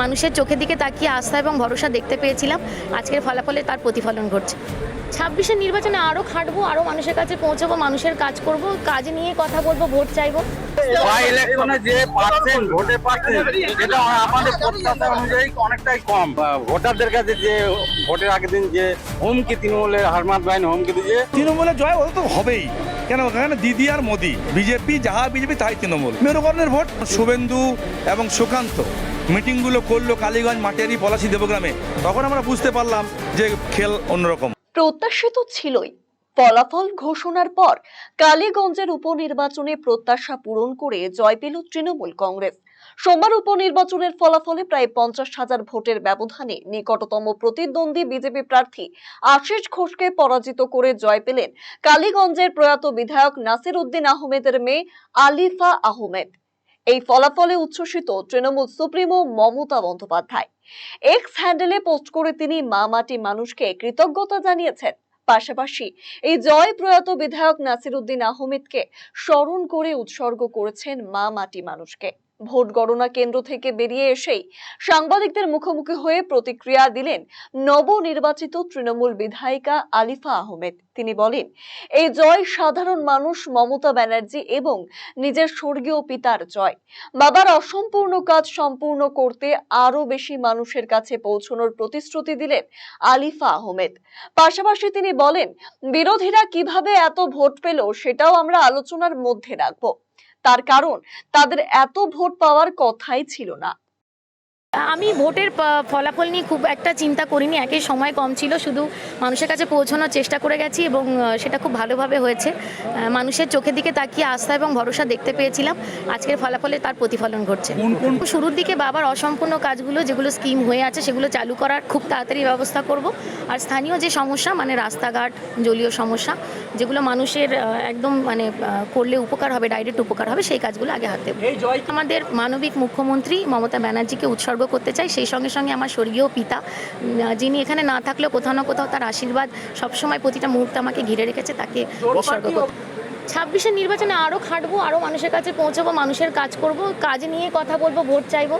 মানুষের চোখের দিকে তাকিয়ে আস্থা এবং ভরসা দেখতে পেয়েছিলাম। আজকের ফলাফলে তার প্রতিফলন ঘটছে। ছাব্বিশের নির্বাচনে আরও খাটবো আরও মানুষের কাছে পৌঁছবো মানুষের কাজ করব কাজ নিয়ে কথা বলব ভোট চাইব। বাই ইলেকশনে যে পার্সেন্ট ভোটে পার্সেন্ট এটা আমাদের প্রত্যাশা অনুযায়ী অনেকটাই কম। ভোটারদের কাছে যে ভোটের আগের দিন যে হুমকি তৃণমূলের হারমাত বাহিনী হুমকি দিয়েছে তৃণমূলের জয় ওটা তো হবেই। কেন ওখানে দিদি আর মোদি? বিজেপি, যাহা বিজেপি তাই তৃণমূল। মেরুকরণের ভোট শুভেন্দু এবং সুকান্ত। মিটিংগুলো করল কালীগঞ্জ মাটেরি পলাশি দেবগ্রামে। তখন আমরা বুঝতে পারলাম যে খেল অন্যরকম। প্রত্যাশিত ছিলই। ফলাফল ঘোষণার পর কালীগঞ্জের উপনির্বাচনে প্রত্যাশা পূরণ করে জয় পেল তৃণমূল কংগ্রেস। সোমবার উপনির্বাচনের ফলাফলে প্রায় পঞ্চাশ হাজার ভোটের ব্যবধানে নিকটতম প্রতিদ্বন্দ্বী বিজেপি প্রার্থী আশিস ঘোষকে পরাজিত করে জয় পেলেন কালীগঞ্জের প্রয়াত বিধায়ক নাসির উদ্দিন আহমেদের মেয়ে আলিফা আহমেদ। এই ফলাফলে উচ্ছ্বসিত তৃণমূল সুপ্রিমো মমতা বন্দ্যোপাধ্যায়। এক্স হ্যান্ডেলে পোস্ট করে তিনি মা মাটি মানুষকে কৃতজ্ঞতা জানিয়েছেন। পাশাপাশি এই জয় প্রয়াত বিধায়ক নাসির উদ্দিন আহমেদকে স্মরণ করে উৎসর্গ করেছেন মা মাটি মানুষকে। ভোট গণনা কেন্দ্র থেকে বেরিয়ে এসেই সাংবাদিকদের মুখোমুখি হয়ে প্রতিক্রিয়া দিলেন নবনির্বাচিত তৃণমূল বিধায়িকা আলিফা আহমেদ। তিনি বলেন, এই জয় সাধারণ মানুষ মমতা ব্যানার্জি এবং নিজের স্বর্গীয় পিতার জয়। বাবার অসম্পূর্ণ কাজ সম্পূর্ণ করতে আরও বেশি মানুষের কাছে পৌঁছানোর প্রতিশ্রুতি দিলেন আলিফা আহমেদ। পাশাপাশি তিনি বলেন, বিরোধীরা কীভাবে এত ভোট পেল সেটাও আমরা আলোচনার মধ্যে রাখব। তার কারণ তাদের এত ভোট পাওয়ার কথাই ছিল না। আমি ভোটের ফলাফল নিয়ে খুব একটা চিন্তা করিনি একই সময় কম ছিল শুধু মানুষের কাছে পৌঁছানোর চেষ্টা করে গেছি এবং সেটা খুব ভালোভাবে হয়েছে। মানুষের চোখের দিকে তাকিয়ে আস্থা এবং ভরসা দেখতে পেয়েছিলাম আজকের ফলাফলে তার প্রতিফলন ঘটছে। শুরুর দিকে বাবার অসম্পূর্ণ কাজগুলো যেগুলো স্কিম হয়ে আছে সেগুলো চালু করার খুব তাড়াতাড়ি ব্যবস্থা করব। আর স্থানীয় যে সমস্যা মানে রাস্তাঘাট জলীয় সমস্যা যেগুলো মানুষের একদম মানে করলে উপকার হবে ডাইরেক্ট উপকার হবে সেই কাজগুলো আগে হাতে আমাদের মানবিক মুখ্যমন্ত্রী মমতা ব্যানার্জিকে উৎসর্গ করতে চাই সেই সঙ্গে সঙ্গে আমার স্বর্গীয় পিতা যিনি এখানে না থাকলেও কোথাও না কোথাও তার আশীর্বাদ সবসময় প্রতিটা মুহূর্তে আমাকে ঘিরে রেখেছে তাকে উৎসর্গ করতে। ছাব্বিশের নির্বাচনে আরও খাটবো আরও মানুষের কাছে পৌঁছবো মানুষের কাজ করব কাজ নিয়ে কথা বলব ভোট চাইব।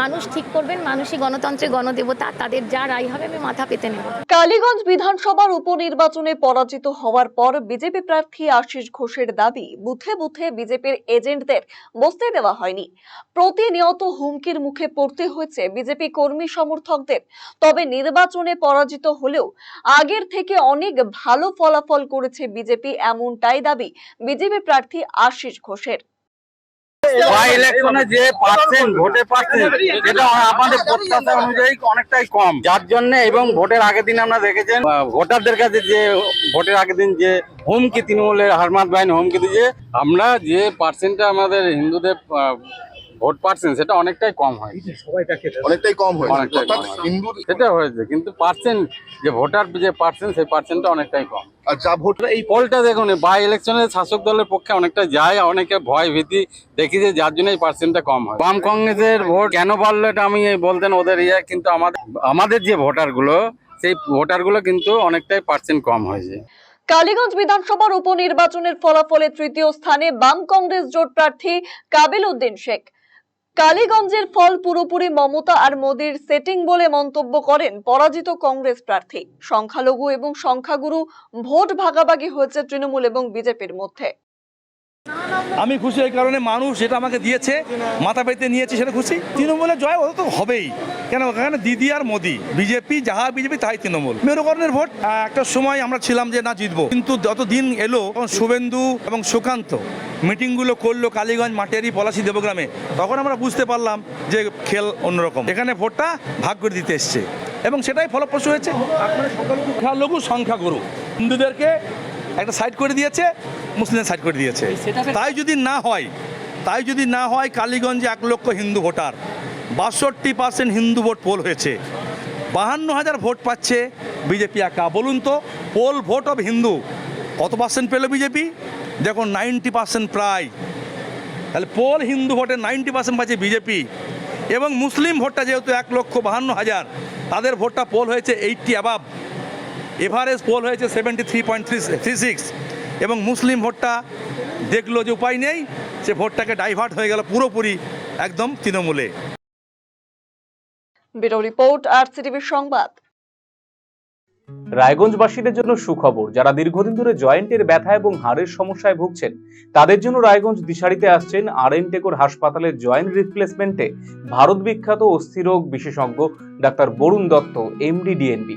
মানুষ ঠিক করবেন, মানুষই গণতন্ত্রের গণদেবতা, তাদের যা রায় হবে আমি মাথা পেতে নেব। কালীগঞ্জ বিধানসভার উপনির্বাচনে পরাজিত হওয়ার পর বিজেপি প্রার্থী আশিস ঘোষের দাবি, বুথে বুথে বিজেপির এজেন্টদের বসতে দেওয়া হয়নি। প্রতিনিয়ত হুমকির মুখে পড়তে হয়েছে বিজেপি কর্মী সমর্থকদের। তবে নির্বাচনে পরাজিত হলেও আগের থেকে অনেক ভালো ফলাফল করেছে বিজেপি, এমনটাই দাবি বিজেপি প্রার্থী আশিস ঘোষের। বাই ইলেকশনে যে পার্সেন্ট ভোটে পার্সেন্ট এটা আমাদের প্রত্যাশা অনুযায়ী অনেকটাই কম। যার জন্য এবং ভোটের আগের দিন আমরা দেখেছেন ভোটারদের কাছে যে ভোটের আগের দিন যে হুমকি, তৃণমূলের হারমাত বাহিনী হুমকি দিয়েছে, আমরা যে পার্সেন্টটা আমাদের হিন্দুদের ভোট পার্সেন্ট সেটা অনেকটাই কম হয় অনেকটাই কম অর্থাৎ হয়। সেটা হয়েছে কিন্তু পার্সেন্ট যে ভোটার যে পার্সেন্ট সেই পার্সেন্টটা অনেকটাই কম। আর যা এই পোলটা দেখুন বাই ইলেকশনে শাসক দলের পক্ষে অনেকটা যায় অনেকে ভয় ভীতি দেখিছে যার জন্য এই পার্সেন্টটা কম হয়। বাম কংগ্রেসের ভোট কেন বাড়লো এটা আমি বলতেন ওদের ইয়ে কিন্তু আমাদের আমাদের যে ভোটারগুলো সেই ভোটারগুলো কিন্তু অনেকটাই পার্সেন্ট কম হয়েছে। কালীগঞ্জ বিধানসভার উপনির্বাচনের ফলাফলে তৃতীয় স্থানে বাম কংগ্রেস জোট প্রার্থী কাবিল উদ্দিন শেখ। কালীগঞ্জের ফল পুরোপুরি মমতা আর মোদীর সেটিং বলে মন্তব্য করেন পরাজিত কংগ্রেস প্রার্থী। সংখ্যালঘু এবং সংখ্যাগুরু ভোট ভাগাভাগি হয়েছে তৃণমূল এবং বিজেপির মধ্যে। আমি খুশি এই কারণে মানুষ যেটা আমাকে দিয়েছে মাথা পেতে নিয়েছে সেটা খুশি। তৃণমূলের জয় ওটা তো হবেই। কেন? এখানে দিদি আর মোদি বিজেপি যাহা বিজেপি তাই তৃণমূল। মেরুকরণের ভোট। একটা সময় আমরা ছিলাম যে না জিতবো। কিন্তু যত দিন এলো শুভেন্দু এবং সুকান্ত মিটিংগুলো করল কালীগঞ্জ মাটেরি পলাশি দেবগ্রামে। তখন আমরা বুঝতে পারলাম যে খেল অন্যরকম। এখানে ভোটটা ভাগ করে দিতে এসছে। এবং সেটাই ফলপ্রসূ হয়েছে। আপনারা সংখ্যালঘু সংখ্যাগুরু। হিন্দুদেরকে একটা সাইড করে দিয়েছে মুসলিমদের সাইড করে দিয়েছে। তাই যদি না হয় তাই যদি না হয় কালীগঞ্জে এক লক্ষ হিন্দু ভোটার বাষট্টি পার্সেন্ট হিন্দু ভোট পোল হয়েছে। বাহান্ন হাজার ভোট পাচ্ছে বিজেপি একা। বলুন তো পোল ভোট অব হিন্দু কত পার্সেন্ট পেল বিজেপি দেখুন নাইনটি পার্সেন্ট প্রায়। তাহলে পোল হিন্দু ভোটে নাইনটি পার্সেন্ট পাচ্ছে বিজেপি এবং মুসলিম ভোটটা যেহেতু এক লক্ষ বাহান্ন হাজার তাদের ভোটটা পোল হয়েছে এইটটি অ্যাবাভ এভারেজ পোল হয়েছে seventy three point three three six এবং মুসলিম ভোটটা দেখল যে উপায় নেই সে ভোটটাকে ডাইভার্ট হয়ে গেল পুরোপুরি একদম তৃণমূলে। ব্যুরো রিপোর্ট আর সিটিভি সংবাদ। রায়গঞ্জবাসীদের জন্য সুখবর যারা দীর্ঘদিন ধরে জয়েন্টের ব্যথা এবং হাড়ের সমস্যায় ভুগছেন তাদের জন্য রায়গঞ্জ দিশারিতে আসছেন আর এন টেকোর হাসপাতালের জয়েন্ট রিপ্লেসমেন্টে ভারত বিখ্যাত অস্থিরোগ বিশেষজ্ঞ doctor Barun Dutta MD DNB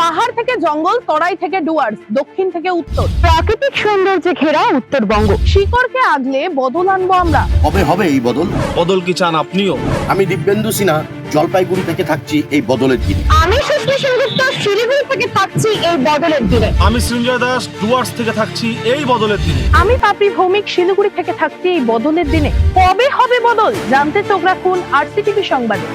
পাহাড় থেকে জঙ্গল তরাই থেকে ডুয়ার্স দক্ষিণ থেকে উত্তর। প্রাকৃতিক সৌন্দর্যে ঘেরা উত্তরবঙ্গ। শিকড়কে আগলে বদল আনব আমরা। কবে হবে এই বদল। বদল কি চান আপনিও? আমি দিব্যেন্দু সিনহা জলপাইগুড়ি থেকে থাকছি এই বদলের দিনে। আমি সেনগুপ্ত শিলিগুড়ি থেকে থাকছি এই বদলের দিনে। আমি সৃঞ্জয় দাস ডুয়ার্স থেকে থাকছি এই বদলের দিনে। আমি পাপড়ি ভৌমিক শিলিগুড়ি থেকে থাকছি এই বদলের দিনে। কবে হবে বদল? জানতে চোখ রাখুন আরসিটিভি সংবাদে।